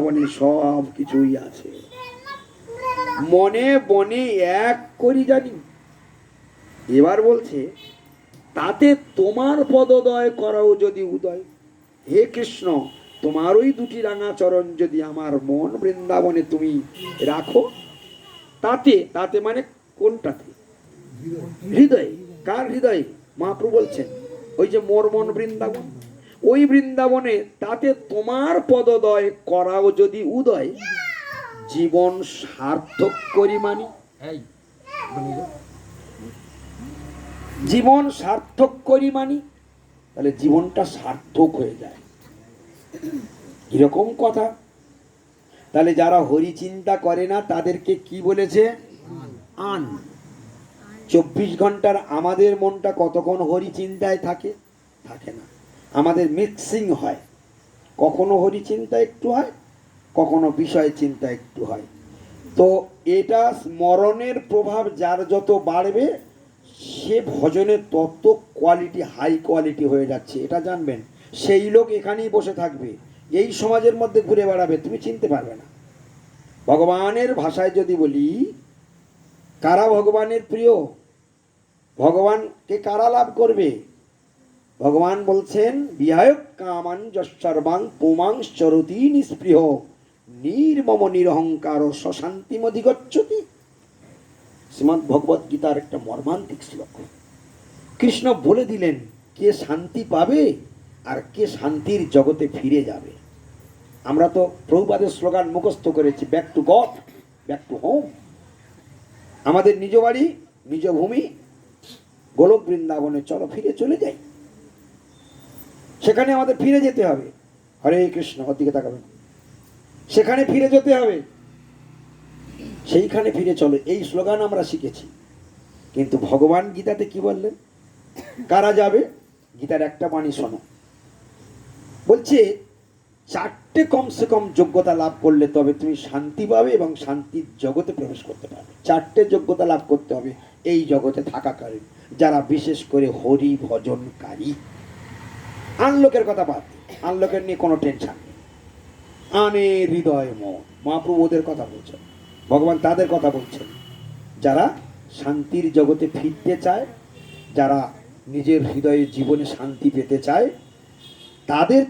বনে সব কিছুই আছে। মনে বনে এক করি জানি। এবার বলছে, তাতে তোমার পদদয় করাও যদি উদয়। হে কৃষ্ণ, তোমার ওই দুটি রাঙা চরণ যদি আমার মন বৃন্দাবনে তুমি রাখো, তাতে তাতে মানে কোনটাতে? হৃদয়। কার হৃদয়ে? মহাপ্রভু বলছেন, ওই যে মোর মন বৃন্দাবন। ওই বৃন্দাবনে তাতে তোমার পদদয় করাও যদি উদয় জীবন সার্থক করি মানি। জীবন সার্থক করি মানি তাহলে জীবনটা সার্থক হয়ে যায়। এরকম কথা। তাহলে যারা হরি চিন্তা করে না তাদেরকে কি বলেছে? আন। চব্বিশ ঘণ্টার আমাদের মনটা কতক্ষণ হরি চিন্তায় থাকে? থাকে না। আমাদের মিক্সিং হয়। কখনো হরি চিন্তা একটু হয়, কখনো বিষয় চিন্তা একটু হয়। তো এটা স্মরণের প্রভাব যার যত বাড়বে, সে ভজনের তত কোয়ালিটি হাই কোয়ালিটি হয়ে যাচ্ছে, এটা জানবেন। সেই লোক এখানেই বসে থাকবে, এই সমাজের মধ্যে ঘুরে বেড়াবে, তুমি চিনতে পারবে না। ভগবানের ভাষায় যদি বলি, কারা ভগবানের প্রিয়? ভগবানকে কারা লাভ করবে? ভগবান বলছেন, বিহায়ক কামান যশ্বর্বাং পুমাং চরতি নিস্পৃহ নির্মম নিরহংকার সশান্তিমধিগচ্ছতি শ্রীমৎ ভগবত গীতার একটা মর্মান্তিক শ্লোক। কৃষ্ণ বলে দিলেন, কে শান্তি পাবে আর কে শান্তির জগতে ফিরে যাবে। আমরা তো প্রভুপাদের স্লোগান মুখস্থ করেছি, back to God, back to home. আমাদের নিজ বাড়ি, নিজ ভূমি, গোলক বৃন্দাবনে চলো, ফিরে চলে যাই। সেখানে আমাদের ফিরে যেতে হবে। হরে কৃষ্ণ, ওর দিকে তাকাবেন। সেখানে ফিরে যেতে হবে। সেইখানে ফিরে চলো, এই স্লোগান আমরা শিখেছি। কিন্তু ভগবান গীতাতে কি বললেন? কারা যাবে? গীতার একটা বাণী শোনো। বলছে, চারটে কমসে কম যোগ্যতা লাভ করলে তবে তুমি শান্তি পাবে এবং শান্তির জগতে প্রবেশ করতে পারবে। চারটে যোগ্যতা লাভ করতে হবে। এই জগতে থাকাকালীন যারা বিশেষ করে হরি ভজনকারী আনলোকের কথা বাদ আনলোকের নিয়ে কোনো টেনশন আনে হৃদয় মন মহাপ্রভু ওদের কথা বলছেন, ভগবান তাদের কথা বলছেন। যারা শান্তির জগতে ফিরতে চায়, যারা নিজের হৃদয়ে জীবনে শান্তি পেতে চায়, তাদের